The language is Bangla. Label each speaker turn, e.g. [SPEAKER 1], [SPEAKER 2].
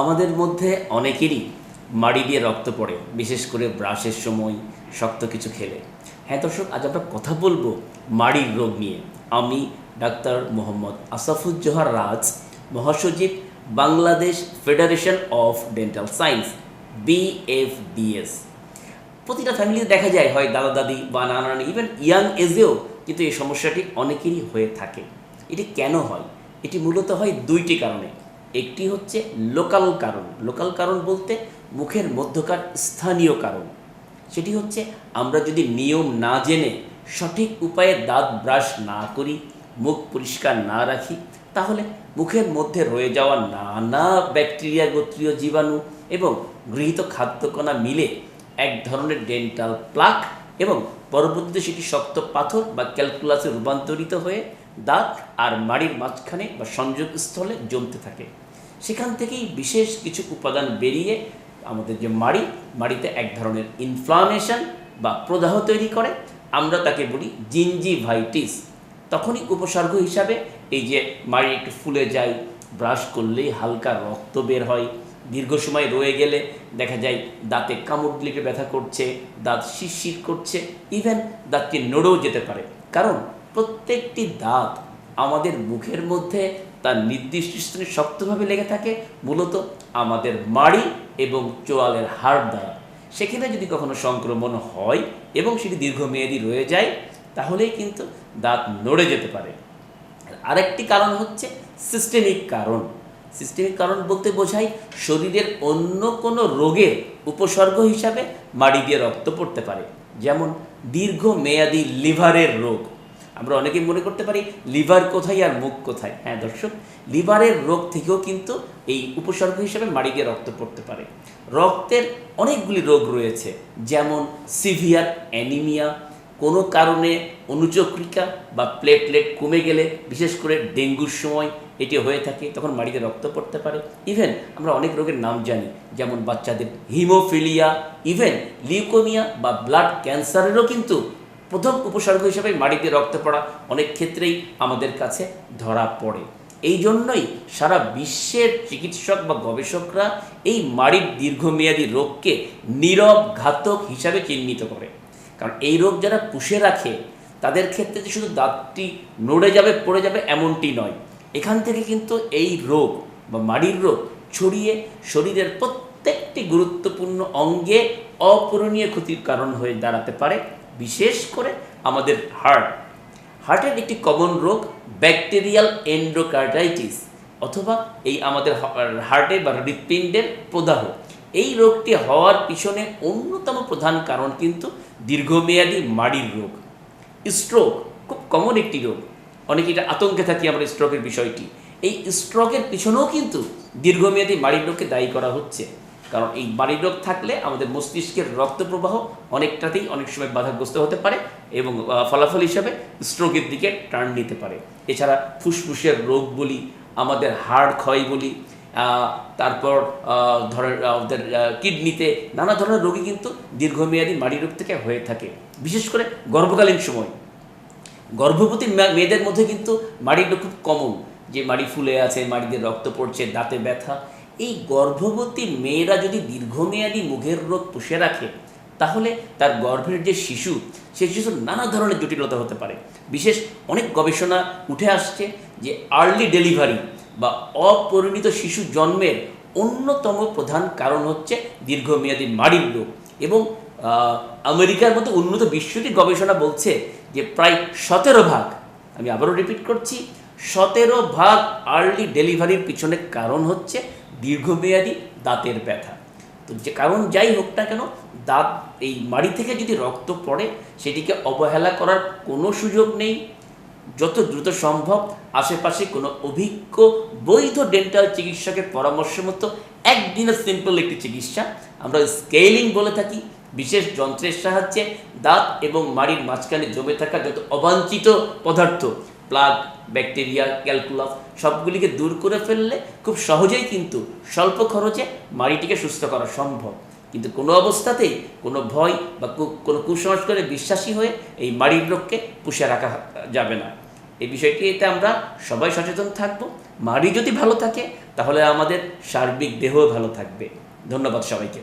[SPEAKER 1] আমাদের মধ্যে অনেকেরই মাড়ি দিয়ে রক্ত পড়ে, বিশেষ করে ব্রাশের সময় শক্ত কিছু খেলে। হ্যাঁ দর্শক, আজ আমরা কথা বলব মাড়ির রোগ নিয়ে। আমি ডাক্তার মোহাম্মদ আসাফুজ্জোহার রাজ, মহাসচিব Bangladesh federation of dental science BFDS প্রতিটা ফ্যামিলিতে দেখা যায়, হয় দাদা, দাদি বা নানা নানি ইভেন ইয়াং এজেও কিন্তু এই সমস্যাটি অনেকেরই হয়ে থাকে। এটি কেন হয়? এটি মূলত হয় দুইটি কারণে। একটি হচ্ছে লোকাল কারণ। লোকাল কারণ বলতে মুখের মধ্যকার স্থানীয় কারণ। সেটি হচ্ছে আমরা যদি নিয়ম না জেনে সঠিক উপায়ে দাঁত ব্রাশ না করি, মুখ পরিষ্কার না রাখি, তাহলে মুখের মধ্যে রয়ে যাওয়া নানা ব্যাকটেরিয়া গোত্রীয় জীবাণু এবং গৃহীত খাদ্যকণা মিলে এক ধরনের ডেন্টাল প্লাক এবং পরবর্তীতে সেটি শক্ত পাথর বা ক্যালকুলাসে রূপান্তরিত হয়ে দাঁত আর মাড়ির মাঝখানে বা সংযোগস্থলে জমতে থাকে। সেখান থেকেই বিশেষ কিছু উপাদান বেরিয়ে আমাদের যে মাড়ি, মাড়িতে এক ধরনের ইনফ্লামেশন বা প্রদাহ তৈরি করে। আমরা তাকে বলি জিঞ্জিভাইটিস তখনই উপসর্গ হিসাবে এই যে মাড়ি একটু ফুলে যায় ব্রাশ করলেই হালকা রক্ত বের হয়। দীর্ঘ সময় রয়ে গেলে দেখা যায় দাঁতে কামড় লেগে ব্যথা করছে, দাঁত শিরশির করছে। ইভেন দাঁতকে নড়েও যেতে পারে। কারণ প্রত্যেকটি দাঁত আমাদের মুখের মধ্যে তার নির্দিষ্ট স্থানে শক্তভাবে লেগে থাকে, মূলত আমাদের মাড়ি এবং চোয়ালের হাড় দ্বারা। সেখানে যদি কখনো সংক্রমণ হয় এবং সেটি দীর্ঘমেয়াদী রয়ে যায়, তাহলেই কিন্তু দাঁত নড়ে যেতে পারে। আরেকটি কারণ হচ্ছে সিস্টেমিক কারণ। সিস্টেমিক কারণ বলতে বোঝায় শরীরের অন্য কোনো রোগের উপসর্গ হিসাবে মাড়ি দিয়ে রক্ত পড়তে পারে, যেমন দীর্ঘমেয়াদী লিভারের রোগ। আমরা অনেকেই মনে করতে পারি লিভার কোথায় আর মুখ কোথায়। হ্যাঁ দর্শক, লিভারের রোগ থেকেও কিন্তু এই উপসর্গ হিসেবে মাড়ি দিয়ে রক্ত পড়তে পারে। রক্তের অনেকগুলি রোগ রয়েছে, যেমন সিভিয়ার অ্যানিমিয়া, কোনো কারণে অনুচক্রিকা বা প্লেটলেট কমে গেলে, বিশেষ করে ডেঙ্গুর সময় এটি হয়ে থাকে, তখন মাড়িতে রক্ত পড়তে পারে। ইভেন আমরা অনেক রোগের নাম জানি, যেমন বাচ্চাদের হিমোফিলিয়া, ইভেন লিউকোমিয়া বা ব্লাড ক্যান্সারেরও কিন্তু প্রথম উপসর্গ হিসেবে মাড়িতে রক্ত পড়া অনেক ক্ষেত্রেই আমাদের কাছে ধরা পড়ে। এই জন্যই সারা বিশ্বের চিকিৎসক বা গবেষকরা এই মাড়ির দীর্ঘমেয়াদী রোগকে নীরব ঘাতক হিসাবে চিহ্নিত করে। কারণ এই রোগ যারা পুষে রাখে, তাদের ক্ষেত্রে যে শুধু দাঁতটি নড়ে যাবে, পড়ে যাবে এমনটি নয়। এখান থেকে কিন্তু এই রোগ বা মাড়ির রোগ ছড়িয়ে শরীরের প্রত্যেকটি গুরুত্বপূর্ণ অঙ্গে অপূরণীয় ক্ষতির কারণ হয়ে দাঁড়াতে পারে। বিশেষ করে আমাদের হার্ট হার্টের একটি কমন রোগ ব্যাকটেরিয়াল এন্ডোকার্টাইটিস অথবা এই আমাদের হার্টে বা হৃৎপিণ্ডের প্রদাহ। এই রোগটি হওয়ার পিছনে অন্যতম প্রধান কারণ কিন্তু দীর্ঘমেয়াদী মাড়ির রোগ। স্ট্রোক খুব কমন একটি রোগ। অনেকে এটা আতঙ্কে থাকি আমরা স্ট্রোকের বিষয়টি। এই স্ট্রোকের পিছনেও কিন্তু দীর্ঘমেয়াদী মাড়ির রোগকে দায়ী করা হচ্ছে। কারণ এই মাড়ির রোগ থাকলে আমাদের মস্তিষ্কের রক্ত প্রবাহ অনেকটাতেই অনেক সময় বাধাগ্রস্ত হতে পারে এবং ফলাফল হিসাবে স্ট্রোকের দিকে টার্ন নিতে পারে। এছাড়া ফুসফুসের রোগ বলি, আমাদের হাড় ক্ষয় বলি তারপর ধরেন আমাদের কিডনিতে নানা ধরনের রোগী কিন্তু দীর্ঘমেয়াদী মাড়ি রোগ থেকে হয়ে থাকে। বিশেষ করে গর্ভকালীন সময়। গর্ভবতী মেয়েদের মধ্যে কিন্তু মাড়ির রোগ খুব কমন যে মাড়ি ফুলে আছে, মাড়িতে রক্ত পড়ছে, দাঁতে ব্যথা এই গর্ভবতী মেয়েরা যদি দীর্ঘমেয়াদী মুখের রোগ পুষে রাখে, তাহলে তার গর্ভের যে শিশু সে শিশুর নানা ধরনের জটিলতা হতে পারে। বিশেষ অনেক গবেষণা উঠে আসছে যে আর্লি ডেলিভারি বা অপরিণিত শিশু জন্মের অন্যতম প্রধান কারণ হচ্ছে দীর্ঘমেয়াদী মাড়ির রোগ। এবং আমেরিকার মতো উন্নত বিশ্বটি গবেষণা বলছে যে প্রায় সতেরো ভাগ, আমি আবারও রিপিট করছি সতেরো ভাগ আর্লি ডেলিভারির পিছনে কারণ হচ্ছে দীর্ঘমেয়াদী দাঁতের ব্যথা। তো যে কারণ যাই হোক না কেন, দাঁত এই মাড়ি থেকে যদি রক্ত পড়ে, সেটিকে অবহেলা করার কোনো সুযোগ নেই। যত দ্রুত সম্ভব আশেপাশে কোনো অভিজ্ঞ বৈধ ডেন্টাল চিকিৎসকের পরামর্শ মতো একদিনের সিম্পল একটি চিকিৎসা। আমরা স্কেলিং বলে থাকি, বিশেষ যন্ত্রের সাহায্যে দাঁত এবং মাড়ির মাঝখানে জমে থাকা যত অবাঞ্ছিত পদার্থ প্লাগ ব্যাকটেরিয়া ক্যালকুলাস সবগুলিকে দূর করে ফেললে খুব সহজেই কিন্তু স্বল্প খরচে মাড়িটিকে সুস্থ করা সম্ভব। কিন্তু কোনো অবস্থাতেই কোনো ভয় বা কোনো কুসংস্কারে বিশ্বাসী হয়ে এই মাড়ির রোগকে পুষে রাখা যাবে না। এই বিষয়টিতে আমরা সবাই সচেতন থাকব। মাড়ি যদি ভালো থাকে, তাহলে আমাদের সার্বিক দেহও ভালো থাকবে। ধন্যবাদ সবাইকে।